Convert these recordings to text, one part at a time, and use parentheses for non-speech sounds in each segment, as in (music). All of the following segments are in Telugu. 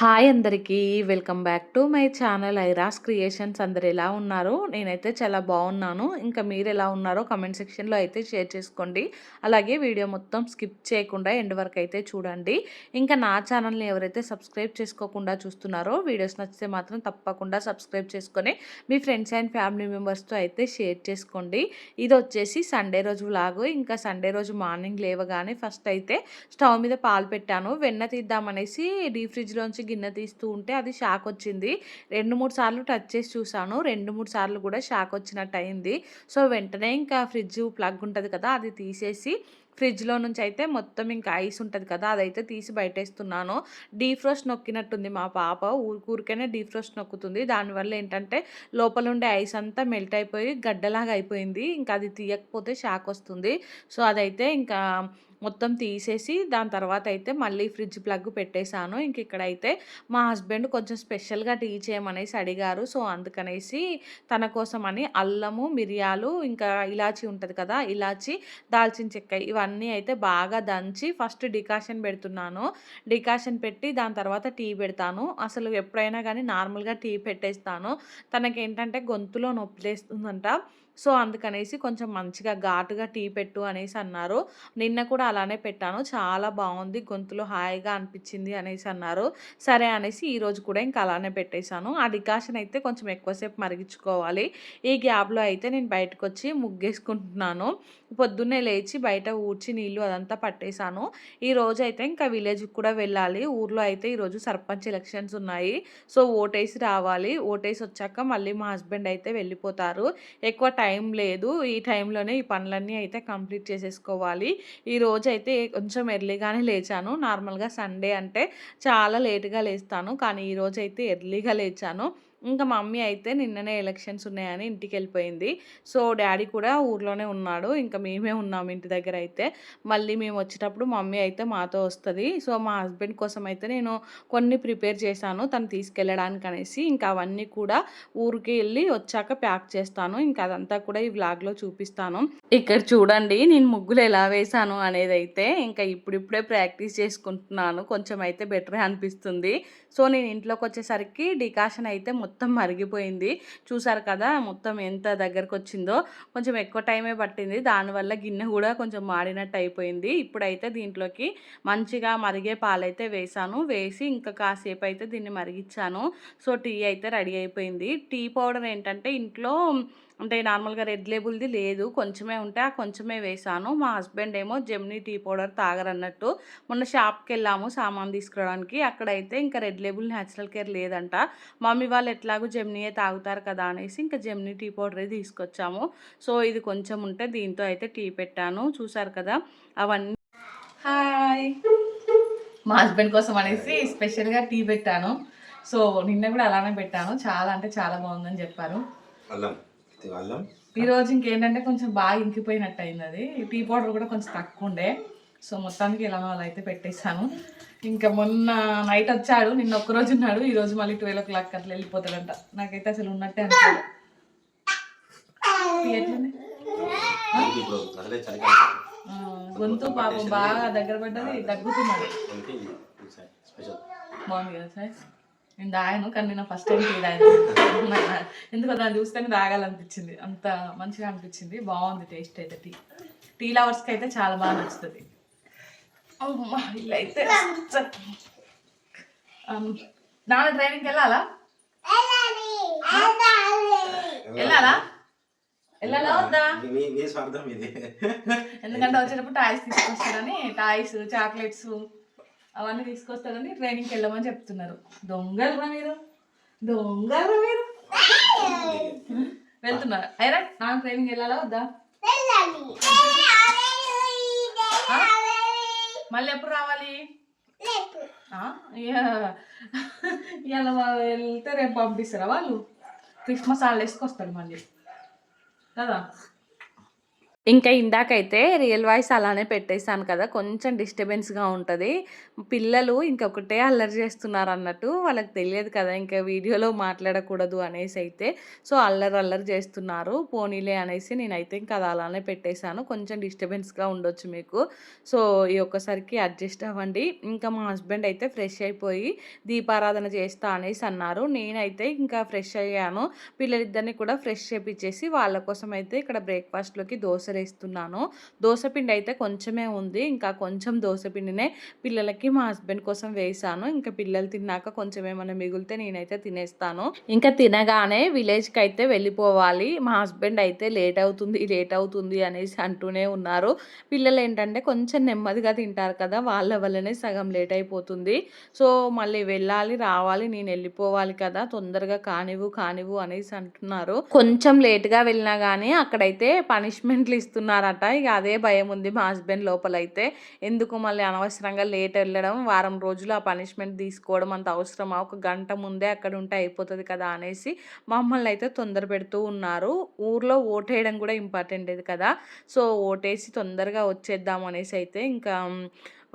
హాయ్ అందరికీ welcome back to my channel Airas creations. అందరు ఎలా ఉన్నారు? నేనైతే చాలా బాగున్నాను. ఇంకా మీరు ఎలా ఉన్నారో కమెంట్ సెక్షన్లో అయితే షేర్ చేసుకోండి. అలాగే వీడియో మొత్తం స్కిప్ చేయకుండా ఎండ్ వరకు అయితే చూడండి. ఇంకా నా ఛానల్ని ఎవరైతే సబ్స్క్రైబ్ చేసుకోకుండా చూస్తున్నారో వీడియోస్ నచ్చితే మాత్రం తప్పకుండా సబ్స్క్రైబ్ చేసుకొని మీ ఫ్రెండ్స్ అండ్ ఫ్యామిలీ మెంబర్స్తో అయితే షేర్ చేసుకోండి. ఇది వచ్చేసి సండే రోజు లాగు ఇంకా సండే రోజు మార్నింగ్ లేవగానే ఫస్ట్ అయితే స్టవ్ మీద పాలు పెట్టాను. వెన్న తీద్దామనేసి డీప్ ఫ్రిడ్జ్లోంచి గిన్నె తీస్తూ ఉంటే అది షాక్ వచ్చింది. రెండు మూడు సార్లు టచ్ చేసి చూసాను రెండు మూడు సార్లు కూడా షాక్ వచ్చినట్టు అయింది. సో వెంటనే ఇంకా ఫ్రిడ్జ్ ప్లగ్ ఉంటుంది కదా అది తీసేసి ఫ్రిడ్జ్లో నుంచి అయితే మొత్తం ఇంకా ఐస్ ఉంటుంది కదా అదైతే తీసి బయటేస్తున్నాను. డీఫ్రోస్ట్ నొక్కినట్టుంది మా పాప. ఊరికూరికనే డీఫ్రోస్ట్ నొక్కుతుంది. దానివల్ల ఏంటంటే లోపల ఉండే ఐస్ అంతా మెల్ట్ అయిపోయి గడ్డలాగా అయిపోయింది. ఇంకా అది తీయకపోతే షాక్ వస్తుంది. సో అదైతే ఇంకా మొత్తం తీసేసి దాని తర్వాత అయితే మళ్ళీ ఫ్రిడ్జ్ ప్లగ్ పెట్టేశాను. ఇంక ఇక్కడైతే మా హస్బెండ్ కొంచెం స్పెషల్గా టీ చేయమనేసి అడిగారు. సో అందుకనేసి తన కోసం అని అల్లము మిరియాలు ఇంకా ఇలాచి ఉంటుంది కదా ఇలాచి దాల్చిన చెక్క ఇవన్నీ అయితే బాగా దంచి ఫస్ట్ డికాషన్ పెడుతున్నాను. డికాషన్ పెట్టి దాని తర్వాత టీ పెడతాను. అసలు ఎప్పుడైనా కానీ నార్మల్గా టీ పెట్టేస్తాను. తనకేంటంటే గొంతులో నొప్పి లేస్తుందంట. సో అందుకనేసి కొంచెం మంచిగా ఘాటుగా టీ పెట్టు అనేసి అన్నారు. నిన్న కూడా అలానే పెట్టాను. చాలా బాగుంది గొంతులో హాయిగా అనిపించింది అనేసి అన్నారు. సరే అనేసి ఈరోజు కూడా ఇంకా అలానే పెట్టేశాను. ఆ డికాషన్ అయితే కొంచెం ఎక్కువసేపు మరిగించుకోవాలి. ఈ గ్యాప్లో అయితే నేను బయటకు వచ్చి ముగ్గేసుకుంటున్నాను. పొద్దున్నే లేచి బయట ఊడ్చి నీళ్ళు అదంతా పట్టేశాను. ఈ రోజు అయితే ఇంకా విలేజ్కి కూడా వెళ్ళాలి. ఊర్లో అయితే ఈరోజు సర్పంచ్ ఎలక్షన్స్ ఉన్నాయి. సో ఓటేసి రావాలి. ఓటేసి వచ్చాక మళ్ళీ మా హస్బెండ్ అయితే వెళ్ళిపోతారు. ఎక్కువ టైం లేదు. ఈ టైంలోనే ఈ పనులన్నీ అయితే కంప్లీట్ చేసేసుకోవాలి. ఈ రోజు అయితే కొంచెం ఎర్లీగానే లేచాను. నార్మల్గా సండే అంటే చాలా లేటుగా లేస్తాను. కానీ ఈరోజు అయితే ఎర్లీగా లేచాను. ఇంకా మమ్మీ అయితే నిన్ననే ఎలక్షన్స్ ఉన్నాయని ఇంటికి వెళ్ళిపోయింది సో డాడీ కూడా ఊర్లోనే ఉన్నాడు. ఇంకా మేమే ఉన్నాం ఇంటి దగ్గర అయితే. మళ్ళీ మేము వచ్చేటప్పుడు మమ్మీ అయితే మాతో వస్తుంది. సో మా హస్బెండ్ కోసం అయితే నేను కొన్ని ప్రిపేర్ చేశాను. తను తీసుకెళ్ళడానికి అనేసి ఇంకా అవన్నీ కూడా ఊరికి వెళ్ళి వచ్చాక ప్యాక్ చేస్తాను. ఇంకా అదంతా కూడా ఈ వ్లాగ్లో చూపిస్తాను. ఇక్కడ చూడండి నేను ముగ్గులు ఎలా వేశాను అనేది అయితే ఇంకా ఇప్పుడిప్పుడే ప్రాక్టీస్ చేసుకుంటున్నాను. కొంచెం అయితే బెటర్ అనిపిస్తుంది. సో నేను ఇంట్లోకి వచ్చేసరికి డికాషన్ అయితే మొత్తం మొత్తం మరిగిపోయింది. చూసారు కదా మొత్తం ఎంత దగ్గరకు వచ్చిందో కొంచెం ఎక్కువ టైమే పట్టింది. దానివల్ల గిన్నె కూడా కొంచెం మాడినట్టు అయిపోయింది. ఇప్పుడైతే దీంట్లోకి మంచిగా మరిగే పాలైతే వేసాను వేసి ఇంకా కాసేపు అయితే దీన్ని మరిగించాను సో టీ అయితే రెడీ అయిపోయింది. టీ పౌడర్ ఏంటంటే ఇంట్లో అంటే నార్మల్గా రెడ్ లేబుల్ది లేదు. కొంచెమే ఉంటే ఆ కొంచెమే వేసాను. మా హస్బెండ్ ఏమో జెమ్నీ టీ పౌడర్ తాగరన్నట్టు. మొన్న షాప్కి వెళ్ళాము సామాన్ తీసుకురావడానికి. అక్కడైతే ఇంకా రెడ్ లేబుల్ న్యాచురల్ కేర్ లేదంట. మమ్మీ వాళ్ళు ఎట్లాగో జెమ్నీయే తాగుతారు కదా అనేసి ఇంకా జెమ్నీ టీ పౌడరే తీసుకొచ్చాము. సో ఇది కొంచెం ఉంటే దీంతో అయితే టీ పెట్టాను. చూసారు కదా? అవన్నీ హాయ్! మా హస్బెండ్ కోసం అనేసి స్పెషల్గా టీ పెట్టాను. సో నిన్న కూడా అలానే పెట్టాను. చాలా అంటే చాలా బాగుందని చెప్పారు. అల్లం. ఈ రోజు ఇంకేంటంటే కొంచెం బాగా ఇంకిపోయినట్టు అయింది అది. టీ పౌడర్ కూడా కొంచెం తక్కువ ఉండే. సో మొత్తానికి ఇలా అలా అయితే పెట్టేశాను. ఇంకా మొన్న నైట్ వచ్చాడు నిన్న ఒక్క రోజు ఉన్నాడు. ఈ రోజు మళ్ళీ ట్వెల్వ్ ఓ క్లాక్ అట్లా వెళ్ళిపోతాడంట. నాకైతే అసలు ఉన్నట్టే అనిపించదు గొంతు పాపం బాగా దగ్గర పడ్డది దగ్గుతున్నాడు. స్పెషల్. బాగుంది కదా సార్? నేను దాగాను కానీ నేను ఫస్ట్ టైం టీ తాగాను. ఎందుకో దాన్ని చూస్తేనే తాగాలనిపించింది. అంత మంచిగా అనిపించింది. బాగుంది టేస్ట్ అయితే టీ టీ లవర్స్కి అయితే చాలా బాగా నచ్చుతుంది. ఇలా అయితే అమ్, నాన్న ట్రైనింగ్కి వెళ్ళాలా? వెళ్ళాలా? వెళ్ళాలా వద్దా? ఎందుకంటే వచ్చేటప్పుడు టాయ్స్ తీసుకొస్తారని టాయ్స్ చాక్లెట్స్ అవన్నీ తీసుకొస్తారని ట్రైనింగ్కి వెళ్ళమని చెప్తున్నారు. దొంగలరా మీరు. దొంగలరా మీరు. వెళ్తున్నారు. అయినా నా ట్రైనింగ్ వెళ్ళాలా వద్దా? మళ్ళీ ఎప్పుడు రావాలి? ఇలా వాళ్ళు వెళ్తే రేపు పంపిస్తారా వాళ్ళు? క్రిస్మస్ హాలిడేస్కి వస్తారు మళ్ళీ. కదా? ఇంకా ఇందాకైతే రియల్ వాయిస్ అలానే పెట్టేసాను కదా! కొంచెం డిస్టర్బెన్స్‌గా ఉంటుంది పిల్లలు ఇంకొకటే అల్లరి చేస్తున్నారు అన్నట్టు వాళ్ళకి తెలియదు కదా! ఇంకా వీడియోలో మాట్లాడకూడదు అనేసి అయితే సో, అల్లరి అల్లరి చేస్తున్నారు. పోనీలే అనేసి నేనైతే ఇంకా అది అలానే పెట్టేశాను కొంచెం డిస్టర్బెన్స్‌గా ఉండొచ్చు మీకు. సో, ఈ ఒక్కసారికి అడ్జస్ట్ అవ్వండి. ఇంకా మా హస్బెండ్ అయితే ఫ్రెష్ అయిపోయి దీపారాధన చేస్తా అనేసి అన్నారు. నేనైతే ఇంకా ఫ్రెష్ అయ్యాను. పిల్లలిద్దరిని కూడా ఫ్రెష్ చేపించేసి వాళ్ళ కోసం అయితే ఇక్కడ బ్రేక్‌ఫాస్ట్‌లోకి దోశ దోసలేస్తున్నాను. దోస పిండి అయితే కొంచెమే ఉంది. ఇంకా కొంచెం దోస పిండినే పిల్లలకి మా హస్బెండ్ కోసం వేశాను. ఇంకా పిల్లలు తిన్నాక కొంచెం ఏమైనా మిగిలితే నేనైతే తినేస్తాను. ఇంకా తినగానే విలేజ్‌కి అయితే వెళ్ళిపోవాలి. మా హస్బెండ్ అయితే లేట్ అవుతుంది, లేట్ అవుతుంది అనేసి అంటూనే ఉన్నారు. పిల్లలు ఏంటంటే కొంచెం నెమ్మదిగా తింటారు కదా! వాళ్ళ వల్లనే సగం లేట్ అయిపోతుంది. సో, మళ్ళీ వెళ్ళాలి, రావాలి, నేను వెళ్ళిపోవాలి కదా! తొందరగా కానివ్వు, కానివ్వు అనేసి అంటున్నారు. కొంచెం లేట్‌గా వెళ్ళినా కానీ అక్కడైతే పనిష్మెంట్లు ఇస్తున్నారట. ఇక అదే భయం ఉంది మా హస్బెండ్ లోపలైతే. ఎందుకు మళ్ళీ అనవసరంగా లేట్ వెళ్ళడం, వారం రోజులు ఆ పనిష్మెంట్ తీసుకోవడం అంత అవసరమా? ఒక గంట ముందే అక్కడ ఉంటే అయిపోతుంది కదా! అనేసి మమ్మల్ని అయితే తొందర పెడుతూ ఉన్నారు. ఊర్లో ఓటేయడం కూడా ఇంపార్టెంట్ కదా! సో, ఓటేసి తొందరగా వచ్చేద్దాం అనేసి అయితే ఇంకా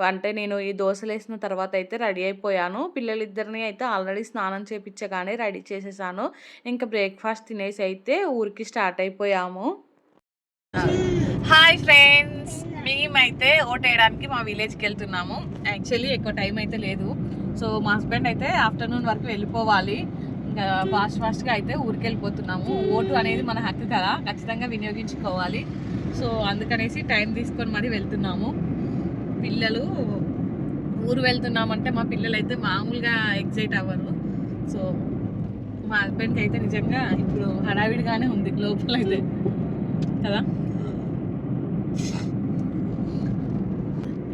అంటే నేను ఈ దోశలు వేసిన తర్వాత అయితే రెడీ అయిపోయాను. పిల్లలిద్దరిని అయితే ఆల్రెడీ స్నానం చేపించగానే రెడీ చేసేసాను. ఇంకా బ్రేక్‌ఫాస్ట్ తినేసి అయితే ఊరికి స్టార్ట్ అయిపోయాము. Hi friends! మేమైతే ఓటేయడానికి మా విలేజ్‌కి వెళ్తున్నాము. యాక్చువల్లీ ఎక్కువ టైం అయితే లేదు. సో, మా హస్బెండ్ అయితే ఆఫ్టర్‌నూన్ వరకు వెళ్ళిపోవాలి. ఇంకా ఫాస్ట్ ఫాస్ట్‌గా అయితే ఊరికెళ్ళిపోతున్నాము. ఓటు అనేది మన హక్కు కదా! ఖచ్చితంగా వినియోగించుకోవాలి. సో, అందుకనేసి టైం తీసుకొని మరీ వెళ్తున్నాము. పిల్లలు ఊరు వెళ్తున్నామంటే మా పిల్లలైతే మామూలుగా ఎగ్జైట్ అవ్వరు. సో, మా హస్బెండ్‌కి అయితే నిజంగా ఇప్పుడు హడావిడిగానే ఉంది లోపలైతే. కదా!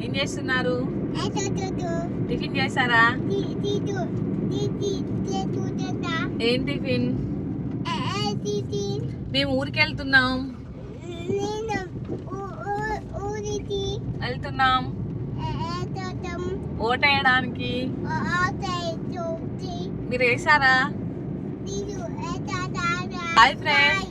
ఏం చేస్తున్నారు? టిఫిన్ చేశారా? ఏం టిఫిన్? మేము ఊరికెళ్తున్నాం. వెళ్తున్నాం. ఓటేయడానికి. మీరు వేశారా? Hi friends!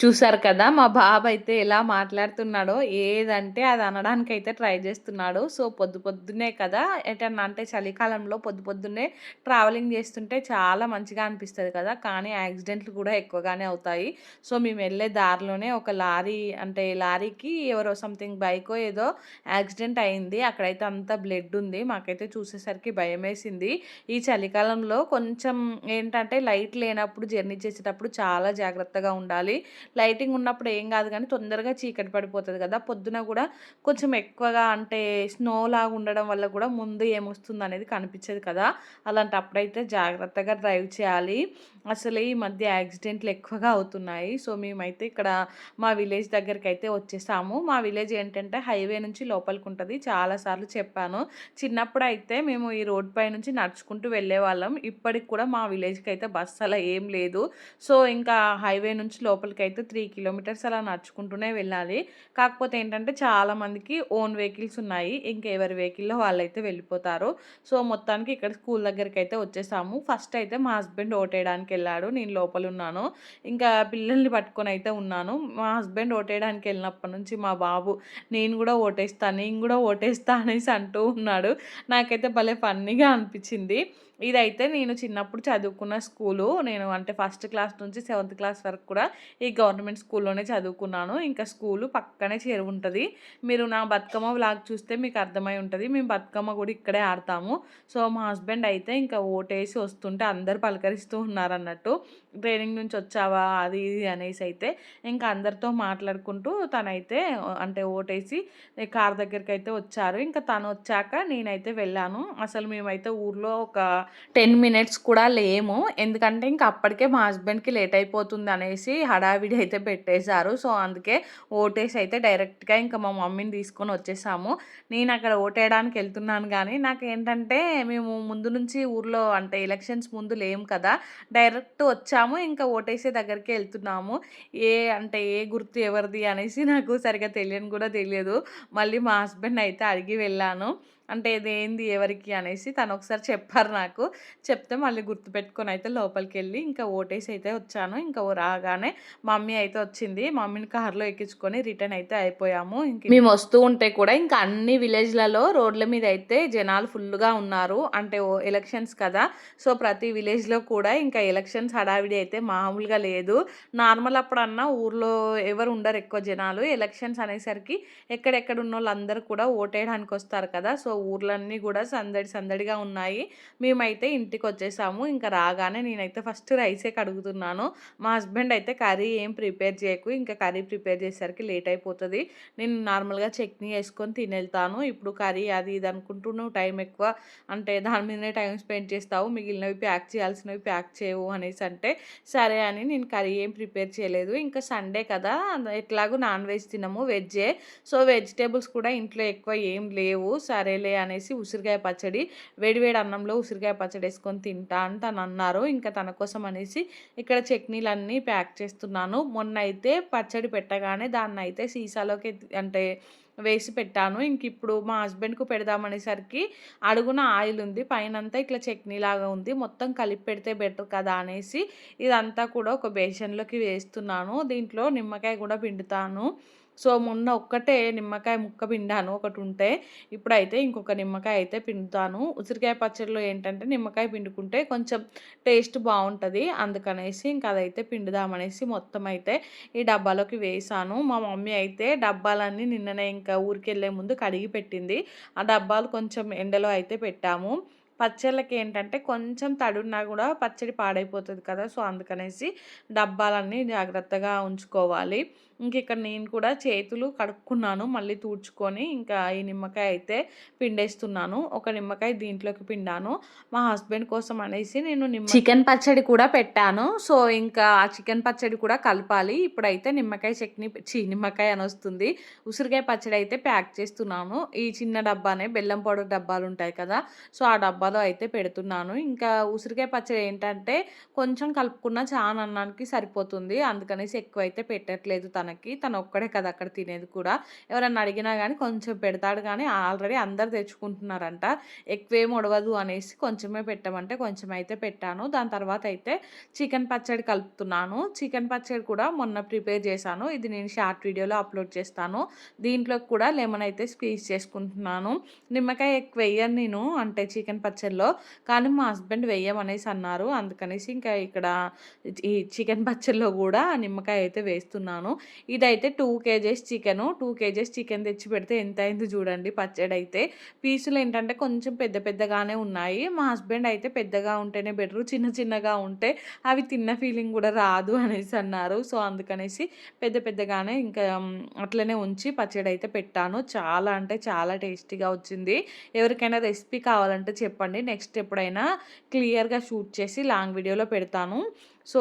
చూసారు కదా! మా బాబు అయితే ఎలా మాట్లాడుతున్నాడో ఏదంటే అది అనడానికి అయితే ట్రై చేస్తున్నాడు. సో, పొద్దు పొద్దున్నే కదా! ఎటన్నా అంటే చలికాలంలో పొద్దు పొద్దున్నే ట్రావెలింగ్ చేస్తుంటే చాలా మంచిగా అనిపిస్తుంది కదా! కానీ యాక్సిడెంట్లు కూడా ఎక్కువగానే అవుతాయి. సో, మేము వెళ్ళే దారిలోనే ఒక లారీ అంటే లారీకి ఎవరో సంథింగ్ బైకో ఏదో యాక్సిడెంట్ అయింది. అక్కడైతే అంతా బ్లడ్ ఉంది. మాకైతే చూసేసరికి భయమేసింది. ఈ చలికాలంలో కొంచెం ఏంటంటే లైట్ లేనప్పుడు జర్నీ చేసేటప్పుడు చాలా జాగ్రత్తగా ఉండాలి. లైటింగ్ ఉన్నప్పుడు ఏం కాదు కానీ తొందరగా చీకటి పడిపోతుంది కదా! పొద్దున కూడా కొంచెం ఎక్కువగా అంటే స్నో లాగా ఉండడం వల్ల కూడా ముందు ఏమొస్తుందనేది కనిపించదు కదా! అలాంటప్పుడైతే జాగ్రత్తగా డ్రైవ్ చేయాలి. అసలు ఈ మధ్య యాక్సిడెంట్లు ఎక్కువగా అవుతున్నాయి. సో, మేమైతే ఇక్కడ మా విలేజ్ దగ్గరికైతే వచ్చేసాము. మా విలేజ్ ఏంటంటే హైవే నుంచి లోపలికి చాలా సార్లు చెప్పాను. చిన్నప్పుడైతే మేము ఈ రోడ్ పై నుంచి నడుచుకుంటూ వెళ్ళేవాళ్ళం. ఇప్పటికి కూడా మా విలేజ్‌కి అయితే బస్సు అలా ఏం లేదు. సో, ఇంకా హైవే నుంచి లోపలికి అయితే త్రీ కిలోమీటర్స్ అలా నడుచుకుంటూనే వెళ్ళాలి. కాకపోతే ఏంటంటే చాలామందికి ఓన్ వెహికల్స్ ఉన్నాయి. ఇంకా ఎవరి వెహికల్‌లో వాళ్ళైతే వెళ్ళిపోతారు. సో, మొత్తానికి ఇక్కడ స్కూల్ దగ్గరికి అయితే వచ్చేసాము. ఫస్ట్ అయితే మా హస్బెండ్ ఓటేయడానికి వెళ్ళాడు నేను లోపల ఉన్నాను ఇంకా పిల్లల్ని పట్టుకొని అయితే ఉన్నాను. మా హస్బెండ్ ఓటేయడానికి వెళ్ళినప్పటి నుంచి మా బాబు నేను కూడా ఓటేస్తాను నేను కూడా ఓటేస్తా అనేసి అంటూ ఉన్నాడు. నాకైతే భలే ఫన్నీగా అనిపించింది. ఇదైతే నేను చిన్నప్పుడు చదువుకున్న స్కూలు. నేను అంటే ఫస్ట్ క్లాస్ నుంచి సెవెంత్ క్లాస్ వరకు కూడా ఈ గవర్నమెంట్ స్కూల్‌లోనే చదువుకున్నాను. ఇంకా స్కూలు పక్కనే చెరువుంటది. మీరు నా బతుకమ్మ వ్లాగ్ చూస్తే మీకు అర్థమై ఉంటుంది మేము బతుకమ్మ కూడా ఇక్కడే ఆడతాము. సో, మా హస్బెండ్ అయితే ఇంకా ఓటేసి వస్తుంటే అందరు పలకరిస్తూ ఉన్నారన్నట్టు. ట్రైనింగ్ నుంచి వచ్చావా? అది ఇది అనేసి అయితే ఇంకా అందరితో మాట్లాడుకుంటూ తనైతే అంటే ఓటేసి కార్ దగ్గరికి అయితే వచ్చారు. ఇంకా తను వచ్చాక నేనైతే వెళ్ళాను. అసలు మేమైతే ఊర్లో ఒక 10 మినిట్స్ కూడా లేము. ఎందుకంటే ఇంకా అప్పటికే మా హస్బెండ్‌కి లేట్ అయిపోతుంది అనేసి హడావిడి అయితే పెట్టేశారు. సో, అందుకే ఓటేసి అయితే డైరెక్ట్‌గా ఇంకా మా మమ్మీని తీసుకొని వచ్చేసాము. నేను అక్కడ ఓటేయడానికి వెళ్తున్నాను కానీ నాకు ఏంటంటే మేము ముందు నుంచి ఊర్లో అంటే ఎలక్షన్స్ ముందు లేము కదా! డైరెక్ట్ వచ్చా వచ్చాము. ఇంకా ఓటేసే దగ్గరికి వెళ్తున్నాము. ఏ అంటే ఏ గుర్తు ఎవరిది అనేసి నాకు సరిగ్గా తెలియని కూడా తెలియదు. మళ్ళీ మా హస్బెండ్ అయితే అడిగి వెళ్ళాను. అంటే ఇది ఏంది ఎవరికి అనేసి తను ఒకసారి చెప్పారు నాకు. చెప్తే మళ్ళీ గుర్తుపెట్టుకొని అయితే లోపలికి వెళ్ళి ఇంకా ఓటేసి అయితే వచ్చాను. ఇంకా రాగానే మమ్మీ అయితే వచ్చింది. మమ్మీని కార్లో ఎక్కించుకొని రిటర్న్ అయితే అయిపోయాము. ఇంక మేము వస్తూ ఉంటే కూడా ఇంకా అన్ని విలేజ్లలో రోడ్ల మీద అయితే జనాలు ఫుల్గా ఉన్నారు. అంటే ఓ ఎలక్షన్స్ కదా. సో ప్రతి విలేజ్లో కూడా ఇంకా ఎలక్షన్స్ హడావిడి అయితే మామూలుగా లేదు. నార్మల్ అప్పుడన్నా ఊర్లో ఎవరు ఉండరు ఎక్కువ జనాలు. ఎలక్షన్స్ అనేసరికి ఎక్కడెక్కడ ఉన్న వాళ్ళందరూ కూడా ఓటేయడానికి వస్తారు కదా. సో ఊర్లన్నీ కూడా సందడి సందడిగా ఉన్నాయి. మేమైతే ఇంటికి వచ్చేసాము ఇంకా రాగానే నేనైతే ఫస్ట్ రైసే కడుగుతున్నాను. మా హస్బెండ్ అయితే కర్రీ ఏం ప్రిపేర్ చేయకు. ఇంకా కర్రీ ప్రిపేర్ చేసేసరికి లేట్ అయిపోతుంది. నేను నార్మల్గా చట్నీ వేసుకొని తినేళ్తాను. ఇప్పుడు కర్రీ అది ఇది అనుకుంటూ టైం ఎక్కువ. అంటే దాని మీదనే టైం స్పెండ్ చేస్తావు. మిగిలినవి ప్యాక్ చేయాల్సినవి ప్యాక్ చేయవు అనేసి అంటే సరే అని నేను కర్రీ ఏం ప్రిపేర్ చేయలేదు. ఇంకా సండే కదా. ఎట్లాగో నాన్ వెజ్ తినము. వెజ్జే. సో వెజిటేబుల్స్ కూడా ఇంట్లో ఎక్కువ ఏం లేవు. సరేలే అనేసి ఉసిరికాయ పచ్చడి వేడివేడి అన్నంలో ఉసిరికాయ పచ్చడి వేసుకొని తింటా అని తను అన్నారు. ఇంకా తన కోసం అనేసి ఇక్కడ చట్నీలన్నీ ప్యాక్ చేస్తున్నాను. మొన్న అయితే పచ్చడి పెట్టగానే దాన్ని అయితే సీసాలోకి అంటే వేసి పెట్టాను. ఇంక ఇప్పుడు మా హస్బెండ్కు పెడదామనేసరికి అడుగున ఆయిల్ ఉంది. పైన అంతా ఇట్లా చట్నీ లాగా ఉంది. మొత్తం కలిపి పెడితే బెటర్ కదా అనేసి ఇదంతా కూడా ఒక బేషన్లోకి వేస్తున్నాను. దీంట్లో నిమ్మకాయ కూడా పిండుతాను. సో మొన్న ఒక్కటే నిమ్మకాయ ముక్క పిండాను ఒకటి ఉంటే ఇప్పుడైతే ఇంకొక నిమ్మకాయ అయితే పిండుతాను. ఉసిరికాయ పచ్చడిలో ఏంటంటే నిమ్మకాయ పిండుకుంటే కొంచెం టేస్ట్ బాగుంటుంది. అందుకనేసి ఇంకా అదైతే పిండుదామనేసి మొత్తం అయితే ఈ డబ్బాలోకి వేసాను. మా మమ్మీ అయితే డబ్బాలన్నీ నిన్ననే ఇంకా ఊరికి వెళ్ళే ముందు కడిగి పెట్టింది. ఆ డబ్బాలు కొంచెం ఎండలో అయితే పెట్టాము. పచ్చళ్ళకి ఏంటంటే కొంచెం తడున్నా కూడా పచ్చడి పాడైపోతుంది కదా! సో అందుకనేసి డబ్బాలన్నీ జాగ్రత్తగా ఉంచుకోవాలి. ఇంక ఇక్కడ నేను కూడా చేతులు కడుక్కున్నాను మళ్ళీ తూడ్చుకొని. ఇంకా ఈ నిమ్మకాయ అయితే పిండేస్తున్నాను. ఒక నిమ్మకాయ దీంట్లోకి పిండాను. మా హస్బెండ్ కోసం అనేసి నేను నిమ్మ చికెన్ పచ్చడి కూడా పెట్టాను. సో ఇంకా ఆ చికెన్ పచ్చడి కూడా కలపాలి. ఇప్పుడైతే నిమ్మకాయ చట్నీ చి నిమ్మకాయ అని వస్తుంది. ఉసిరికాయ పచ్చడి అయితే ప్యాక్ చేస్తున్నాను. ఈ చిన్న డబ్బానే బెల్లం పౌడర్ డబ్బాలు ఉంటాయి కదా సో ఆ డబ్బాలో అయితే పెడుతున్నాను. ఇంకా ఉసిరికాయ పచ్చడి ఏంటంటే కొంచెం కలుపుకున్న చాలా అన్నానికి సరిపోతుంది. అందుకనేసి ఎక్కువ అయితే పెట్టట్లేదు తనకి తను ఒక్కడే కదా అక్కడ తినేది కూడా. ఎవరన్నా అడిగినా కానీ కొంచెం పెడతాడు కానీ ఆల్రెడీ అందరు తెచ్చుకుంటున్నారంట. ఎక్కువేం ఉడవదు అనేసి కొంచెమే పెట్టమంటే కొంచెం అయితే పెట్టాను. దాని తర్వాత అయితే చికెన్ పచ్చడి కలుపుతున్నాను. చికెన్ పచ్చడి కూడా మొన్న ప్రిపేర్ చేశాను. ఇది నేను షార్ట్ వీడియోలో అప్లోడ్ చేస్తాను. దీంట్లో కూడా లెమన్ అయితే స్క్వీజ్ చేసుకుంటున్నాను. నిమ్మకాయ ఎక్కువ వేయను నేను అంటే చికెన్ పచ్చడిలో. కానీ మా హస్బెండ్ వేయమనేసి అన్నారు. అందుకనేసి ఇంకా ఇక్కడ ఈ చికెన్ పచ్చడిలో కూడా నిమ్మకాయ అయితే వేస్తున్నాను. ఇదైతే two kgs chicken. Two kgs chicken తెచ్చి పెడితే ఎంత అయింది చూడండి పచ్చడి అయితే పీసులు ఏంటంటే కొంచెం పెద్ద పెద్దగానే ఉన్నాయి. మా హస్బెండ్ అయితే పెద్దగా ఉంటేనే బెటరు చిన్న చిన్నగా ఉంటే అవి తిన్న ఫీలింగ్ కూడా రాదు అనేసి అన్నారు. సో అందుకనేసి పెద్ద పెద్దగానే ఇంకా అట్లనే ఉంచి పచ్చడి అయితే పెట్టాను. చాలా అంటే చాలా టేస్టీగా వచ్చింది. ఎవరికైనా రెసిపీ కావాలంటే చెప్పండి. నెక్స్ట్ ఎప్పుడైనా క్లియర్గా షూట్ చేసి లాంగ్ వీడియోలో పెడతాను. సో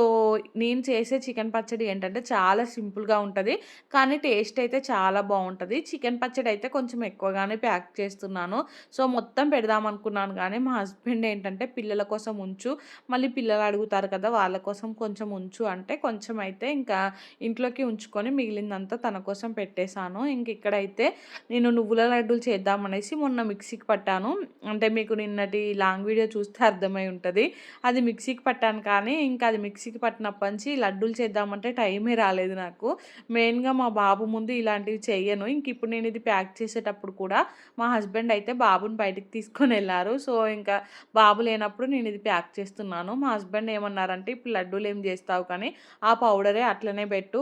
నేను చేసే చికెన్ పచ్చడి ఏంటంటే చాలా సింపుల్గా ఉంటుంది. కానీ టేస్ట్ అయితే చాలా బాగుంటుంది. చికెన్ పచ్చడి అయితే కొంచెం ఎక్కువగానే ప్యాక్ చేస్తున్నాను. సో మొత్తం పెడదాం అనుకున్నాను కానీ మా హస్బెండ్ ఏంటంటే పిల్లల కోసం ఉంచు మళ్ళీ పిల్లలు అడుగుతారు కదా వాళ్ళ కోసం కొంచెం ఉంచు అంటే కొంచెం అయితే ఇంకా ఇంట్లోకి ఉంచుకొని మిగిలిందంతా తన కోసం పెట్టేశాను. ఇంక ఇక్కడైతే నేను నువ్వుల లడ్డూలు చేద్దామనేసి మొన్న మిక్సీకి పట్టాను. అంటే మీకు నిన్నటి లాంగ్ వీడియో చూస్తే అర్థమై ఉంటుంది. అది మిక్సీకి పట్టాను కానీ ఇంకా అది మిక్సీకి పట్టినప్పటి నుంచి లడ్డూలు చేద్దామంటే టైమే రాలేదు నాకు. మెయిన్గా మా బాబు ముందు ఇలాంటివి చేయను ఇంక ఇప్పుడు నేను ఇది ప్యాక్ చేసేటప్పుడు కూడా మా హస్బెండ్ అయితే బాబుని బయటికి తీసుకొని వెళ్ళారు. సో ఇంకా బాబు లేనప్పుడు నేను ఇది ప్యాక్ చేస్తున్నాను. మా హస్బెండ్ ఏమన్నారంటే ఇప్పుడు లడ్డూలు ఏం చేస్తావు కానీ ఆ పౌడరే అట్లనే పెట్టు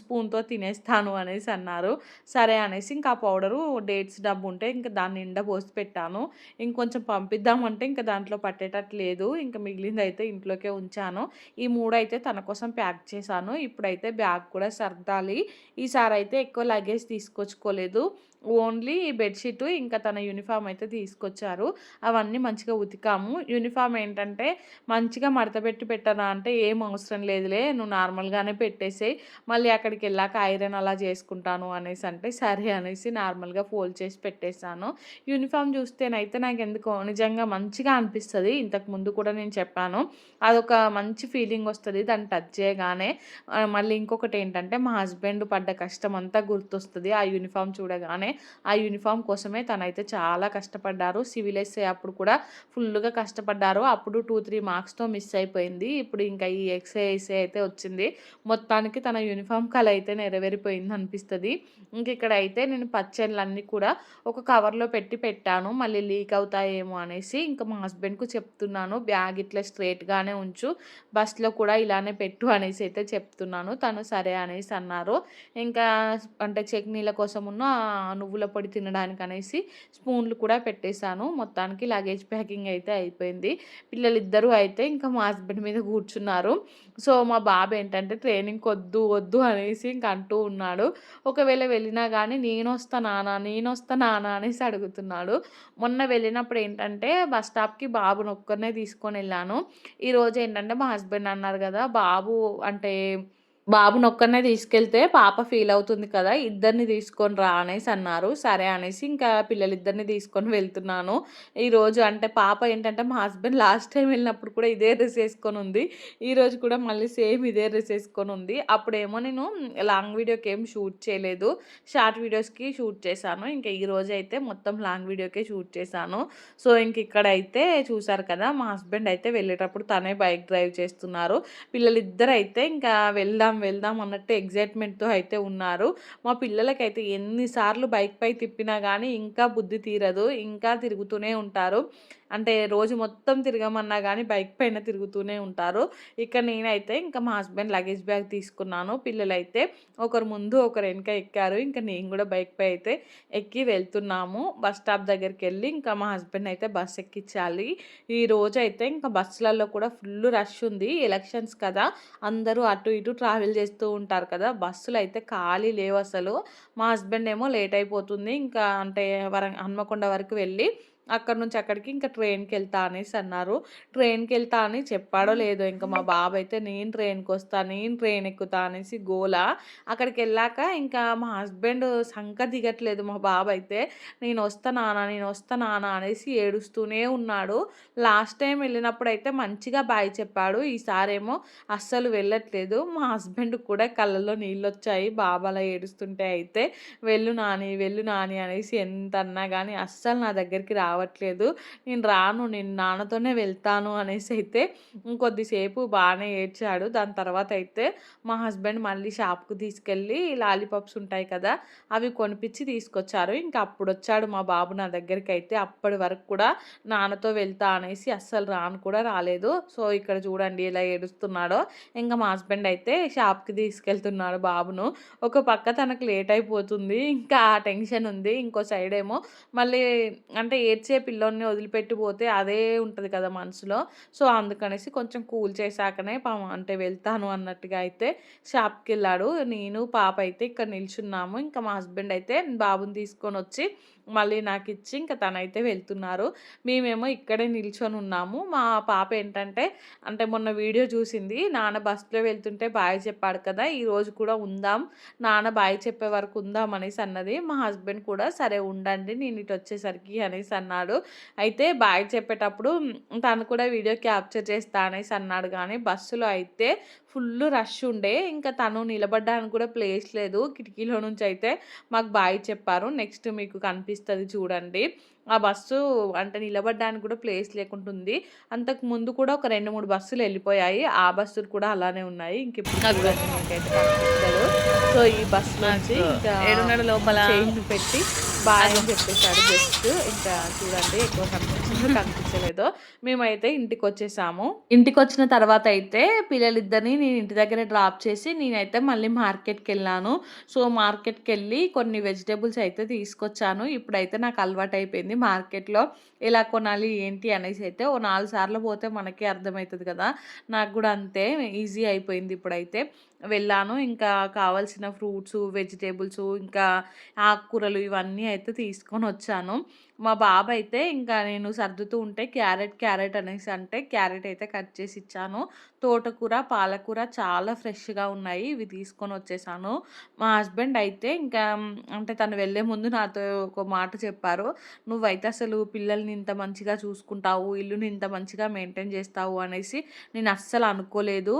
స్పూన్తో తినేస్తాను అనేసి అన్నారు. సరే అనేసి ఇంకా ఆ పౌడరు డేట్స్ డబ్బు ఉంటే ఇంకా దాన్ని నిండా పోసి పెట్టాను. ఇంకొంచెం పంపిద్దామంటే ఇంకా దాంట్లో పట్టేటట్టు లేదు. ఇంకా మిగిలింది అయితే ఇంట్లోకే ఉంచాను. ఈ మూడు అయితే తన కోసం ప్యాక్ చేశాను. ఇప్పుడైతే బ్యాగ్ కూడా సర్దాలి. ఈసారి అయితే ఎక్కువ లగేజ్ తీసుకొచ్చుకోలేదు. ఓన్లీ బెడ్షీట్ ఇంకా తన యూనిఫామ్ అయితే తీసుకొచ్చారు. అవన్నీ మంచిగా ఉతికాము. యూనిఫామ్ ఏంటంటే మంచిగా మడతపెట్టి పెట్టనా అంటే ఏం అవసరం లేదులే నువ్వు నార్మల్గానే పెట్టేసేయి. మళ్ళీ అక్కడికి వెళ్ళాక ఐరన్ అలా చేసుకుంటాను అనేసి అంటే సరే అనేసి నార్మల్గా ఫోల్డ్ చేసి పెట్టేశాను. యూనిఫామ్ చూస్తేనైతే నాకు ఎందుకో నిజంగా మంచిగా అనిపిస్తుంది. ఇంతకు ముందు కూడా నేను చెప్పాను. అదొక మంచి ఫీలింగ్ వస్తుంది దాన్ని టచ్ చేయగానే. మళ్ళీ ఇంకొకటి ఏంటంటే మా హస్బెండ్ పడ్డ కష్టం అంతా గుర్తొస్తుంది. ఆ యూనిఫామ్ చూడగానే ఆ యూనిఫామ్ కోసమే తనైతే చాలా కష్టపడ్డారు. సివిల్ ఎస్ఏ అప్పుడు కూడా ఫుల్గా కష్టపడ్డారు. అప్పుడు టూ త్రీ మార్క్స్తో మిస్ అయిపోయింది. ఇప్పుడు ఇంకా ఈ ఎక్స్ఏ అయితే వచ్చింది. మొత్తానికి తన యూనిఫామ్ కళ అయితే నెరవేరిపోయింది అనిపిస్తుంది. ఇంక ఇక్కడ అయితే నేను పచ్చళ్ళన్నీ కూడా ఒక కవర్లో పెట్టి పెట్టాను. మళ్ళీ లీక్ అవుతాయేమో అనేసి ఇంకా మా హస్బెండ్కు చెప్తున్నాను. బ్యాగ్ ఇట్లా స్ట్రేట్గానే ఉంచు. బస్లో కూడా ఇలానే పెట్టు అనేసి అయితే చెప్తున్నాను. తను సరే అనేసి అన్నారు. ఇంకా అంటే చట్నీల కోసమున్న నువ్వుల పొడి తినడానికి అనేసి స్పూన్లు కూడా పెట్టేశాను. మొత్తానికి లగేజ్ ప్యాకింగ్ అయితే అయిపోయింది. పిల్లలిద్దరూ అయితే ఇంకా మా హస్బెండ్ మీద కూర్చున్నారు. సో మా బాబు ఏంటంటే ట్రైనింగ్ వద్దు వద్దు అనేసి ఇంక అంటూ ఉన్నాడు. ఒకవేళ వెళ్ళినా కానీ నేను వస్తా నానా నేను వస్తా నానా అనేసి అడుగుతున్నాడు. మొన్న వెళ్ళినప్పుడు ఏంటంటే బస్ స్టాప్కి బాబును ఒక్కరినే తీసుకొని వెళ్ళాను. ఈరోజు ఏంటంటే మా హస్బెండ్ అన్నారు కదా బాబు అంటే బాబుని ఒక్కరినే తీసుకెళ్తే పాప ఫీల్ అవుతుంది కదా ఇద్దరిని తీసుకొని రా అనేసి అన్నారు. సరే అనేసి ఇంకా పిల్లలిద్దరిని తీసుకొని వెళ్తున్నాను. ఈరోజు అంటే పాప ఏంటంటే మా హస్బెండ్ లాస్ట్ టైం వెళ్ళినప్పుడు కూడా ఇదే డ్రెస్ వేసుకొని ఉంది. ఈరోజు కూడా మళ్ళీ సేమ్ ఇదే డ్రెస్ వేసుకొని ఉంది. అప్పుడేమో నేను లాంగ్ వీడియోకి ఏం షూట్ చేయలేదు. షార్ట్ వీడియోస్కి షూట్ చేశాను. ఇంకా ఈరోజు అయితే మొత్తం లాంగ్ వీడియోకే షూట్ చేశాను. సో ఇంక ఇక్కడ అయితే చూసారు కదా మా హస్బెండ్ అయితే వెళ్ళేటప్పుడు తనే బైక్ డ్రైవ్ చేస్తున్నారు. పిల్లలిద్దరు అయితే ఇంకా వెళ్దాం వెళ్దాం అన్నట్టు ఎగ్జైట్మెంట్తో అయితే ఉన్నారు. మా పిల్లలకైతే ఎన్నిసార్లు బైక్పై తిప్పినా కానీ ఇంకా బుద్ధి తీరదు ఇంకా తిరుగుతూనే ఉంటారు. అంటే రోజు మొత్తం తిరగమన్నా కానీ బైక్ పైన తిరుగుతూనే ఉంటారు. ఇక నేనైతే ఇంకా మా హస్బెండ్ లగేజ్ బ్యాగ్ తీసుకున్నాను. పిల్లలైతే ఒకరు ముందు ఒకరు వెనక ఎక్కారు. ఇంకా నేను కూడా బైక్ పై అయితే ఎక్కి వెళ్తున్నాము. బస్ స్టాప్ దగ్గరికి వెళ్ళి ఇంకా మా హస్బెండ్ అయితే బస్ ఎక్కించాలి. ఈ రోజు అయితే ఇంకా బస్సులలో కూడా ఫుల్ రష్ ఉంది. ఎలక్షన్స్ కదా. అందరూ అటు ఇటు ట్రావెల్ చేస్తూ ఉంటారు కదా బస్సులు అయితే ఖాళీ లేవు అసలు. మా హస్బెండ్ ఏమో లేట్ అయిపోతుంది. ఇంకా అంటే వర హన్మకొండ వరకు వెళ్ళి అక్కడ నుంచి అక్కడికి ఇంకా ట్రైన్కి వెళ్తా అనేసి అన్నారు. ట్రైన్కి వెళ్తా అని చెప్పాడో లేదో ఇంకా మా బాబు అయితే నేను ట్రైన్కి వస్తా నేను ట్రైన్ ఎక్కుతా అనేసి గోల. అక్కడికి వెళ్ళాక ఇంకా మా హస్బెండ్ సంక దిగట్లేదు మా బాబు అయితే నేను వస్తా నాన్న నేను వస్తా నాన్న అనేసి ఏడుస్తూనే ఉన్నాడు. లాస్ట్ టైం వెళ్ళినప్పుడు అయితే మంచిగా బాయ్ చెప్పాడు. ఈసారేమో అస్సలు వెళ్ళట్లేదు. మా హస్బెండ్ కూడా కళ్ళల్లో నీళ్ళు వచ్చాయి బాబు అలా ఏడుస్తుంటే అయితే వెళ్ళు నాని వెళ్ళు నాని అనేసి ఎంత అన్నా కానీ అస్సలు నా దగ్గరికి రావట్లేదు. నేను రాను నేను నాన్నతోనే వెళ్తాను అనేసి అయితే ఇంకొద్దిసేపు బాగానే ఏడ్చాడు. దాని తర్వాత అయితే మా హస్బెండ్ మళ్ళీ షాప్కు తీసుకెళ్ళి లాలీపాప్స్ ఉంటాయి కదా అవి కొనిపించి తీసుకొచ్చారు. ఇంకా అప్పుడు వచ్చాడు మా బాబు నా దగ్గరికి అయితే. అప్పటి వరకు కూడా నాన్నతో వెళ్తా అనేసి అస్సలు రాను కూడా రాలేదు. సో ఇక్కడ చూడండి ఇలా ఏడుస్తున్నాడో. ఇంకా మా హస్బెండ్ అయితే షాప్కి తీసుకెళ్తున్నాడు బాబును. ఒక పక్క తనకు లేట్ అయిపోతుంది. ఇంకా ఆ టెన్షన్ ఉంది. ఇంకో సైడ్ ఏమో మళ్ళీ అంటే ఏడ్చే పిల్లోని వదిలిపెట్టి పోతే అదే ఉంటుంది కదా మనసులో. సో అందుకనేసి కొంచెం కూల్ చేశాకనే పాము అంటే వెళ్తాను అన్నట్టుగా అయితే షాప్కి వెళ్ళాడు. నేను పాప అయితే ఇక్కడ నిల్చున్నాము. ఇంకా మా హస్బెండ్ అయితే బాబుని తీసుకొని వచ్చి మళ్ళీ నాకు ఇచ్చి ఇంకా తనైతే వెళ్తున్నారు. మేమేమో ఇక్కడే నిల్చొని ఉన్నాము. మా పాప ఏంటంటే అంటే మొన్న వీడియో చూసింది. నాన్న బస్సులో వెళ్తుంటే బాయ్ చెప్పాడు కదా ఈరోజు కూడా ఉందాం. నాన్న బాయ్ చెప్పే వరకు ఉందాం అనేసి అన్నది. మా హస్బెండ్ కూడా సరే ఉండండి నేను ఇటు వచ్చేసరికి అనేసి అన్నాడు. అయితే బాయ్ చెప్పేటప్పుడు తను కూడా వీడియో క్యాప్చర్ చేస్తా అనేసి అన్నాడు. కానీ బస్సులో అయితే ఫుల్ రష్ ఉండే. ఇంకా తను నిలబడడానికి కూడా ప్లేస్ లేదు. కిటికీలో నుంచి అయితే మాకు బాయ్ చెప్పారు. నెక్స్ట్ మీకు కనిపిస్తుంది చూడండి. ఆ బస్సు అంటే నిలబడడానికి కూడా ప్లేస్ లేకుంటుంది. అంతకు ముందు కూడా ఒక రెండు మూడు బస్సులు వెళ్ళిపోయాయి. ఆ బస్సులు కూడా అలానే ఉన్నాయి. ఇంక సో ఈ బస్సు నుంచి ఇంకా లోపల పెట్టి బాయ్ అని చెప్పేశాడు జస్ట్. ఇంకా చూడండి ఎక్కువ కనిపించిందో కనిపించలేదో. మేమైతే ఇంటికి వచ్చేసాము ఇంటికి వచ్చిన తర్వాత అయితే పిల్లలిద్దరిని నేను ఇంటి దగ్గర డ్రాప్ చేసి నేనైతే మళ్ళీ మార్కెట్కి వెళ్ళాను సో మార్కెట్కి వెళ్ళి కొన్ని వెజిటేబుల్స్ అయితే తీసుకొచ్చాను. ఇప్పుడైతే నాకు అలవాటు అయిపోయింది మార్కెట్లో ఎలా కొనాలి ఏంటి అనేసి అయితే ఓ నాలుగు సార్లు పోతే మనకి అర్థమవుతుంది కదా. నాకు కూడా అంతే ఈజీ అయిపోయింది ఇప్పుడైతే. వెళ్ళాను. ఇంకా కావాల్సిన ఫ్రూట్స్ వెజిటేబుల్స్ ఇంకా ఆకుకూరలు ఇవన్నీ అయితే తీసుకొని వచ్చాను. మా బాబు అయితే ఇంకా నేను సర్దుతూ ఉంటే క్యారెట్ క్యారెట్ అనేసి అంటే క్యారెట్ అయితే కట్ చేసి ఇచ్చాను. తోటకూర పాలకూర చాలా ఫ్రెష్గా ఉన్నాయి. ఇవి తీసుకొని వచ్చేసాను. మా హస్బెండ్ అయితే ఇంకా అంటే తను వెళ్ళే ముందు నాతో ఒక మాట చెప్పారు. నువ్వైతే అసలు పిల్లల్ని ఇంత మంచిగా చూసుకుంటావు ఇల్లుని ఇంత మంచిగా మెయింటైన్ చేస్తావు అనేసి నేను అస్సలు అనుకోలేదు.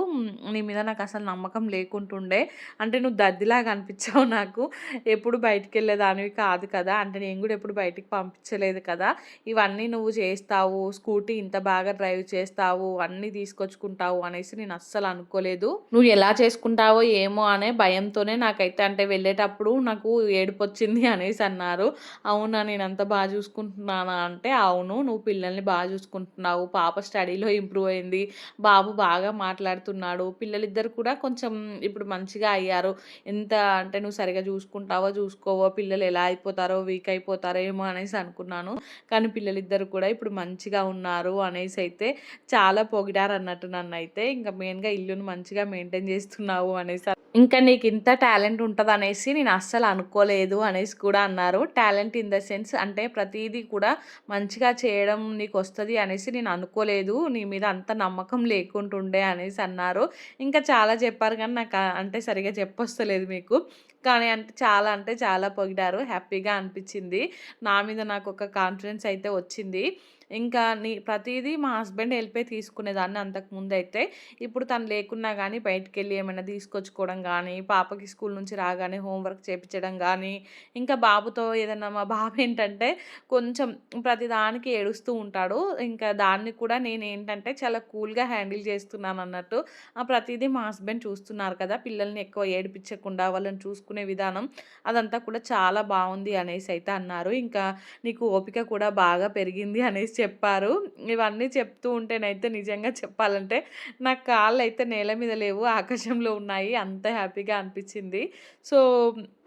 నీ మీద నాకు అసలు నమ్మకం లేకుంటుండే. అంటే నువ్వు దద్దిలాగా అనిపించావు నాకు. ఎప్పుడు బయటికి వెళ్ళేదానివి కాదు కదా. అంటే నేను కూడా ఎప్పుడు బయటికి పంపించలేదు కదా. ఇవన్నీ నువ్వు చేస్తావు స్కూటీ ఇంత బాగా డ్రైవ్ చేస్తావు అన్నీ తీసుకొచ్చుకుంటావు అనేసి నేను అస్సలు అనుకోలేదు. నువ్వు ఎలా చేసుకుంటావో ఏమో అనే భయంతోనే నాకైతే అంటే వెళ్ళేటప్పుడు నాకు ఏడుపొచ్చింది అనేసి అన్నారు. అవునా నేను అంత బాగా చూసుకుంటున్నానా అంటే అవును నువ్వు పిల్లల్ని బాగా చూసుకుంటున్నావు. పాప స్టడీలో ఇంప్రూవ్ అయింది. బాబు బాగా మాట్లాడుతున్నాడు. పిల్లలిద్దరు కూడా కొంచెం ఇప్పుడు మంచిగా అయ్యారు. ఎంత అంటే నువ్వు సరిగా చూసుకుంటావో చూసుకోవో పిల్లలు ఎలా అయిపోతారో వీక్ అయిపోతారో ఏమో అనేసి అనుకున్నాను. కానీ పిల్లలిద్దరు కూడా ఇప్పుడు మంచిగా ఉన్నారు అనేసి అయితే చాలా పొగిడారు అన్నట్టు నన్ను అయితే ఇంకా మెయిన్గా ఇల్లును మంచిగా మెయింటైన్ చేస్తున్నావు అనేసి ఇంకా నీకు ఇంత టాలెంట్ ఉంటుంది అనేసి నేను అస్సలు అనుకోలేదు అనేసి కూడా అన్నారు. టాలెంట్ ఇన్ ద సెన్స్ అంటే ప్రతిదీ కూడా మంచిగా చేయడం నీకు వస్తుంది అనేసి నేను అనుకోలేదు. నీ మీద అంత నమ్మకం లేకుంటుండే అనేసి అన్నారు. ఇంకా చాలా చెప్పారు కానీ నాకు అంటే సరిగా చెప్పొస్తలేదు మీకు. కానీ అంటే చాలా అంటే చాలా పొగిడారు. హ్యాపీగా అనిపించింది. నా మీద నాకు ఒక కాన్ఫిడెన్స్ అయితే వచ్చింది. ఇంకా నీ ప్రతిదీ మా హస్బెండ్ వెళ్ళిపోయి తీసుకునేదాన్ని అంతకుముందు అయితే ఇప్పుడు తను లేకున్నా కానీ బయటికి వెళ్ళి ఏమైనా తీసుకొచ్చుకోవడం కానీ పాపకి స్కూల్ నుంచి రాగానే హోంవర్క్ చేపించడం కానీ ఇంకా బాబుతో ఏదైనా మా బాబు ఏంటంటే కొంచెం ప్రతిదానికి ఏడుస్తూ ఉంటాడు. ఇంకా దాన్ని కూడా నేను ఏంటంటే చాలా కూల్గా హ్యాండిల్ చేస్తున్నాను అన్నట్టు. ఆ ప్రతిదీ మా హస్బెండ్ చూస్తున్నారు కదా పిల్లల్ని ఎక్కువ ఏడిపించకుండా వాళ్ళని చూసుకునే విధానం అదంతా కూడా చాలా బాగుంది అనేసి అయితే అన్నారు. ఇంకా నీకు ఓపిక కూడా బాగా పెరిగింది అనేసి చెప్పారు. ఇవన్నీ చెప్తూ ఉంటేనైతే నిజంగా చెప్పాలంటే నా కాళ్ళు అయితే నేల మీద లేవు ఆకాశంలో ఉన్నాయి. అంత హ్యాపీగా అనిపించింది. సో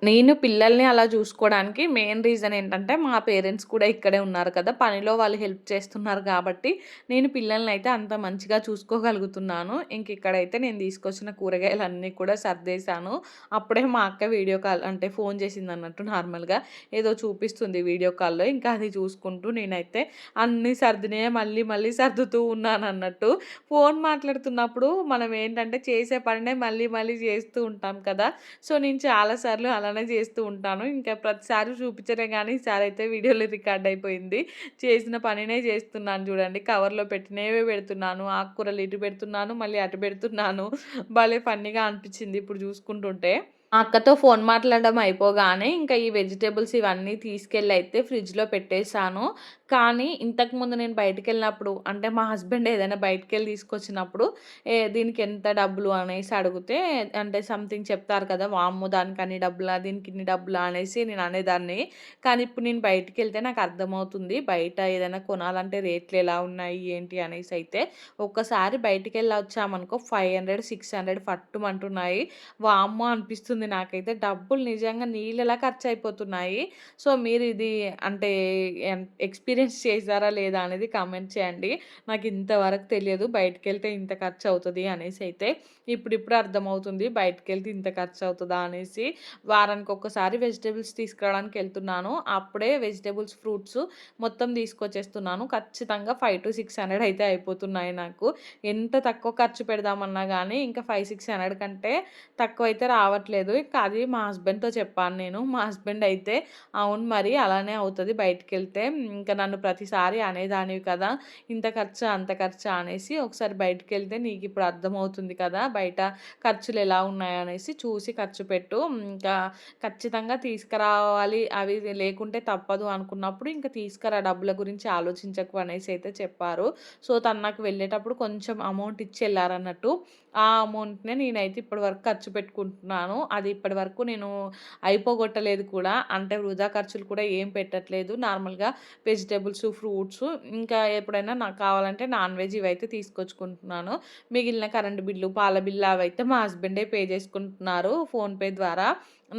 నేను పిల్లల్ని అలా చూసుకోవడానికి మెయిన్ రీజన్ ఏంటంటే మా పేరెంట్స్ కూడా ఇక్కడే ఉన్నారు కదా. పనిలో వాళ్ళు హెల్ప్ చేస్తున్నారు కాబట్టి నేను పిల్లల్ని అయితే అంత మంచిగా చూసుకోగలుగుతున్నాను. ఇంక ఇక్కడైతే నేను తీసుకొచ్చిన కూరగాయలన్నీ కూడా సర్దేశాను. అప్పుడే మా అక్క వీడియో కాల్ అంటే ఫోన్ చేసింది అన్నట్టు నార్మల్గా ఏదో చూపిస్తుంది వీడియో కాల్లో. ఇంకా అది చూసుకుంటూ నేనైతే అన్ని సర్దినే మళ్ళీ మళ్ళీ సర్దుతూ ఉన్నాను అన్నట్టు ఫోన్ మాట్లాడుతున్నప్పుడు మనం ఏంటంటే చేసే పనినే మళ్ళీ మళ్ళీ చేస్తూ ఉంటాం కదా. సో నేను చాలాసార్లు అలానే చేస్తూ ఉంటాను. ఇంకా ప్రతిసారి చూపించరే కానీ ఈసారి అయితే వీడియోలో రికార్డ్ అయిపోయింది. చేసిన పనినే చేస్తున్నాను చూడండి. కవర్లో పెట్టినవే పెడుతున్నాను. ఆకుకూరలు ఇటు పెడుతున్నాను మళ్ళీ అటు పెడుతున్నాను. భలే ఫన్నీగా అనిపించింది ఇప్పుడు చూసుకుంటుంటే. మా అక్కతో ఫోన్ మాట్లాడడం అయిపోగానే ఇంకా ఈ వెజిటేబుల్స్ ఇవన్నీ తీసుకెళ్ళి అయితే ఫ్రిడ్జ్లో పెట్టేశాను. కానీ ఇంతకుముందు నేను బయటకు వెళ్ళినప్పుడు అంటే మా హస్బెండ్ ఏదైనా బయటకు వెళ్ళి తీసుకొచ్చినప్పుడు ఏ దీనికి ఎంత డబ్బులు? అనేసి అడిగితే అంటే సంథింగ్ చెప్తారు కదా వామ్ము దానికి అన్ని డబ్బులా దీనికి ఇన్ని డబ్బులా? అనేసి నేను అనేదాన్ని. కానీ ఇప్పుడు నేను బయటికి వెళ్తే నాకు అర్థమవుతుంది బయట ఏదైనా కొనాలంటే రేట్లు ఎలా ఉన్నాయి ఏంటి అనేసి అయితే. ఒక్కసారి బయటికి వెళ్ళి వచ్చామనుకో ఫైవ్ హండ్రెడ్ సిక్స్ హండ్రెడ్ ఫట్టుమంటున్నాయి వామ్మో అనిపిస్తుంది. నాకైతే. డబ్బులు నిజంగా నీళ్ళలా ఖర్చు అయిపోతున్నాయి సో మీరు ఇది అంటే ఎక్స్పీరియన్స్ చేశారా లేదా అనేది కామెంట్ చేయండి. నాకు ఇంతవరకు తెలియదు బయటకు వెళ్తే ఇంత ఖర్చు అవుతుంది అనేసి అయితే ఇప్పుడిప్పుడు అర్థమవుతుంది బయటకు వెళ్తే ఇంత ఖర్చు అవుతుందా అనేసి. వారానికి ఒక్కసారి వెజిటేబుల్స్ తీసుకురావడానికి వెళ్తున్నాను. అప్పుడే వెజిటేబుల్స్ ఫ్రూట్స్ మొత్తం తీసుకొచ్చేస్తున్నాను. ఖచ్చితంగా ఫైవ్ టు సిక్స్ హండ్రెడ్ అయితే అయిపోతున్నాయి నాకు. ఎంత తక్కువ ఖర్చు పెడదామన్నా కానీ ఇంకా ఫైవ్ సిక్స్ హండ్రెడ్ కంటే తక్కువ అయితే రావట్లేదు. ఇంకా అది మా హస్బెండ్తో చెప్పాను నేను. మా హస్బెండ్ అయితే అవును మరి అలానే అవుతుంది బయటికి వెళ్తే ఇంకా నన్ను ప్రతిసారి అనేదానివి కదా. ఇంత ఖర్చు అంత ఖర్చు అనేసి ఒకసారి బయటికి వెళ్తే నీకు ఇప్పుడు అర్థమవుతుంది కదా బయట ఖర్చులు ఎలా ఉన్నాయనేసి చూసి ఖర్చు పెట్టు. ఇంకా ఖచ్చితంగా తీసుకురావాలి. అవి లేకుంటే తప్పదు అనుకున్నప్పుడు ఇంకా తీసుకురా డబ్బుల గురించి ఆలోచించకు అనేసి అయితే చెప్పారు. సో తను నాకు వెళ్ళేటప్పుడు కొంచెం అమౌంట్ ఇచ్చి వెళ్ళారన్నట్టు. ఆ అమౌంట్నే నేనైతే ఇప్పటి వరకు ఖర్చు పెట్టుకుంటున్నాను. అది ఇప్పటి వరకు నేను అయిపోగొట్టలేదు కూడా. అంటే వృధా ఖర్చులు కూడా ఏం పెట్టట్లేదు. నార్మల్గా వెజిటేబుల్స్ ఫ్రూట్స్ ఇంకా ఎప్పుడైనా నాకు కావాలంటే నాన్ వెజ్ ఇవైతే తీసుకొచ్చుకుంటున్నాను. మిగిలిన కరెంటు బిల్లు పాల బిల్లు అవైతే మా హస్బెండే పే చేసుకుంటున్నారు ఫోన్పే ద్వారా.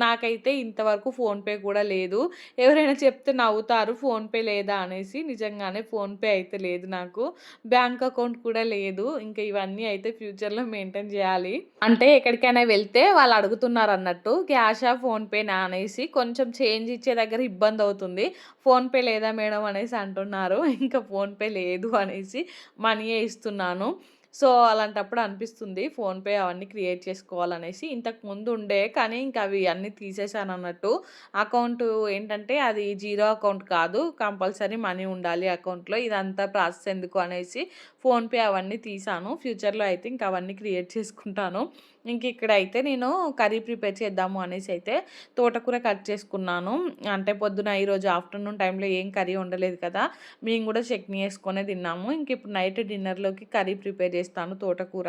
నాకైతే ఇంతవరకు ఫోన్‌పే కూడా లేదు. ఎవరైనా చెప్తే నవ్వుతారు ఫోన్‌పే లేదా అనేసి. నిజంగానే ఫోన్‌పే అయితే లేదు నాకు. బ్యాంక్ అకౌంట్ కూడా లేదు. ఇంకా ఇవన్నీ అయితే ఫ్యూచర్‌లో మెయింటైన్ చేయాలి అంటే ఎక్కడికైనా వెళ్తే వాళ్ళు అడుగుతున్నారు అన్నట్టు క్యాషా? ఫోన్‌పేనా అనేసి కొంచెం చేంజ్ ఇచ్చే దగ్గర ఇబ్బంది అవుతుంది ఫోన్‌పే లేదా మేడం అనేసి అంటున్నారు. (laughs) ఇంకా ఫోన్‌పే లేదు అనేసి మనీయే ఇస్తున్నాను. సో, అలాంటప్పుడు అనిపిస్తుంది ఫోన్‌పే అవన్నీ క్రియేట్ చేసుకోవాలనేసి. ఇంతకు ముందు ఉండే కానీ ఇంకా అవి అన్నీ తీసేసానన్నట్టు. అకౌంటు ఏంటంటే అది జీరో అకౌంట్ కాదు. కంపల్సరీ మనీ ఉండాలి అకౌంట్‌లో. ఇదంతా ప్రాసెస్ ఎందుకు అనేసి ఫోన్‌పే అవన్నీ తీసాను. ఫ్యూచర్‌లో అయితే ఇంకా అవన్నీ క్రియేట్ చేసుకుంటాను. ఇంక ఇక్కడైతే నేను కర్రీ ప్రిపేర్ చేద్దాము అనేసి అయితే తోటకూర కట్ చేసుకున్నాను. అంటే పొద్దున ఈరోజు ఆఫ్టర్‌నూన్ టైంలో ఏం కర్రీ ఉండలేదు కదా! మేము కూడా చట్నీ వేసుకొని తిన్నాము. ఇంక ఇప్పుడు నైట్ డిన్నర్‌లోకి కర్రీ ప్రిపేర్ చేస్తాను తోటకూర.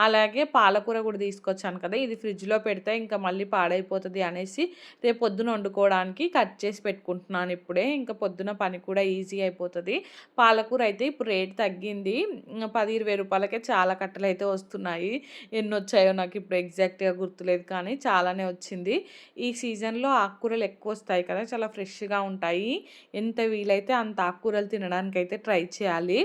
అలాగే పాలకూర కూడా తీసుకొచ్చాను కదా! ఇది ఫ్రిడ్జ్‌లో పెడితే ఇంకా మళ్ళీ పాడైపోతుంది అనేసి రేపు పొద్దున వండుకోవడానికి కట్ చేసి పెట్టుకుంటున్నాను ఇప్పుడే. ఇంకా పొద్దున పని కూడా ఈజీ అయిపోతుంది పాలకూర అయితే ఇప్పుడు రేట్ తగ్గింది. పది ఇరవై రూపాయలకే చాలా కట్టలైతే వస్తున్నాయి. ఎన్ని వచ్చాయో నాకు ఇప్పుడు ఎగ్జాక్ట్‌గా గుర్తులేదు కానీ చాలానే వచ్చింది. ఈ సీజన్‌లో ఆకుకూరలు ఎక్కువ వస్తాయి కదా! చాలా ఫ్రెష్‌గా ఉంటాయి. ఎంత వీలైతే అంత ఆకుకూరలు తినడానికి అయితే ట్రై చేయాలి.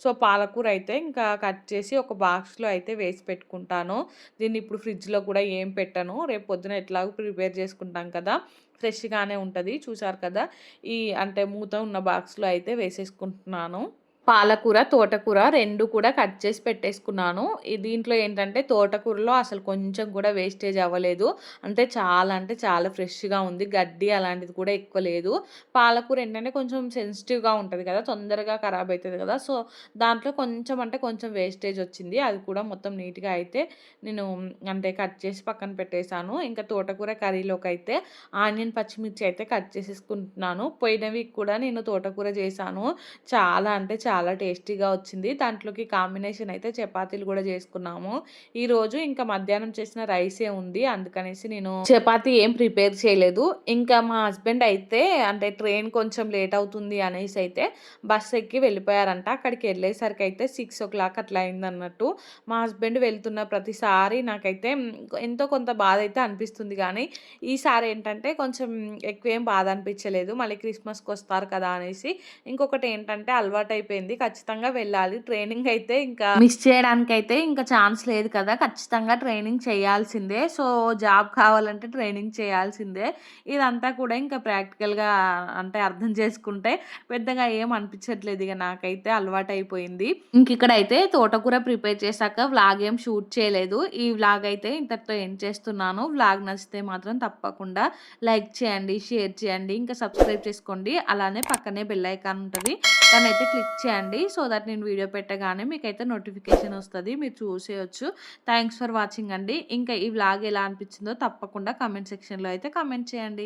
సో, పాలకూర అయితే ఇంకా కట్ చేసి ఒక బాక్స్‌లో అయితే వేసి పెట్టుకుంటాను. దీన్ని ఇప్పుడు ఫ్రిడ్జ్‌లో కూడా ఏం పెట్టను. రేపు పొద్దున ఎట్లాగో ప్రిపేర్ చేసుకుంటాం కదా! ఫ్రెష్‌గానే ఉంటుంది చూసారు కదా! ఈ అంటే మూత ఉన్న బాక్స్‌లో అయితే వేసేసుకుంటున్నాను. పాలకూర, తోటకూర రెండు కూడా కట్ చేసి పెట్టేసుకున్నాను. దీంట్లో ఏంటంటే తోటకూరలో అసలు కొంచెం కూడా వేస్టేజ్ అవ్వలేదు. అంటే చాలా అంటే చాలా ఫ్రెష్‌గా ఉంది. గడ్డి అలాంటిది కూడా ఎక్కువ లేదు. పాలకూర ఏంటంటే కొంచెం సెన్సిటివ్‌గా ఉంటుంది కదా! తొందరగా ఖరాబ్ అవుతుంది కదా! సో, దాంట్లో కొంచెం అంటే కొంచెం వేస్టేజ్ వచ్చింది. అది కూడా మొత్తం నీట్‌గా అయితే నేను అంటే కట్ చేసి పక్కన పెట్టేసాను. ఇంకా తోటకూర కర్రీలోకి అయితే ఆనియన్, పచ్చిమిర్చి అయితే కట్ చేసేసుకుంటున్నాను. పోయిన వీక్ కూడా నేను తోటకూర చేశాను. చాలా అంటే చాలా చాలా టేస్టీగా వచ్చింది. దాంట్లోకి కాంబినేషన్ అయితే చపాతీలు కూడా చేసుకున్నాము. ఈరోజు ఇంకా మధ్యాహ్నం చేసిన రైసే ఉంది. అందుకనేసి నేను చపాతీ ఏం ప్రిపేర్ చేయలేదు. ఇంకా మా హస్బెండ్ అయితే అంటే ట్రైన్ కొంచెం లేట్ అవుతుంది అనేసి అయితే బస్ ఎక్కి వెళ్ళిపోయారంట. అక్కడికి వెళ్ళేసరికి అయితే సిక్స్ ఓ క్లాక్ అట్లా అయిందన్నట్టు. మా హస్బెండ్ వెళ్తున్న ప్రతిసారి నాకైతే ఎంతో కొంత బాధైతే అనిపిస్తుంది కానీ ఈసారి ఏంటంటే కొంచెం ఎక్కువేం బాధ అనిపించలేదు. మళ్ళీ క్రిస్మస్కి వస్తారు కదా! అనేసి. ఇంకొకటి ఏంటంటే అలవాటు అయిపోయింది అయిపోయింది ఖచ్చితంగా వెళ్ళాలి. ట్రైనింగ్ అయితే ఇంకా మిస్ చేయడానికి అయితే ఇంకా ఛాన్స్ లేదు కదా! ఖచ్చితంగా ట్రైనింగ్ చేయాల్సిందే. సో, జాబ్ కావాలంటే ట్రైనింగ్ చేయాల్సిందే. ఇదంతా కూడా ఇంకా ప్రాక్టికల్‌గా అంటే అర్థం చేసుకుంటే పెద్దగా ఏం అనిపించట్లేదు ఇక నాకైతే అలవాటైపోయింది. ఇంక ఇక్కడైతే తోటకూర ప్రిపేర్ చేశాక వ్లాగ్ ఏం షూట్ చేయలేదు. ఈ వ్లాగ్ అయితే ఇంతటితో ఏం చేస్తున్నాను. వ్లాగ్ నచ్చితే మాత్రం తప్పకుండా లైక్ చేయండి, షేర్ చేయండి, ఇంకా సబ్స్క్రైబ్ చేసుకోండి. అలానే పక్కనే బెల్ ఐకాన్ దాని అయితే క్లిక్ చేయండి. సో దట్ నేను వీడియో పెట్టగానే మీకైతే నోటిఫికేషన్ వస్తది. మీరు చూసేయొచ్చు. థ్యాంక్స్ ఫర్ వాచింగ్ అండి. ఇంకా ఈ వ్లాగ్ ఎలా అనిపించిందో తప్పకుండా కామెంట్ సెక్షన్‌లో అయితే కామెంట్ చేయండి.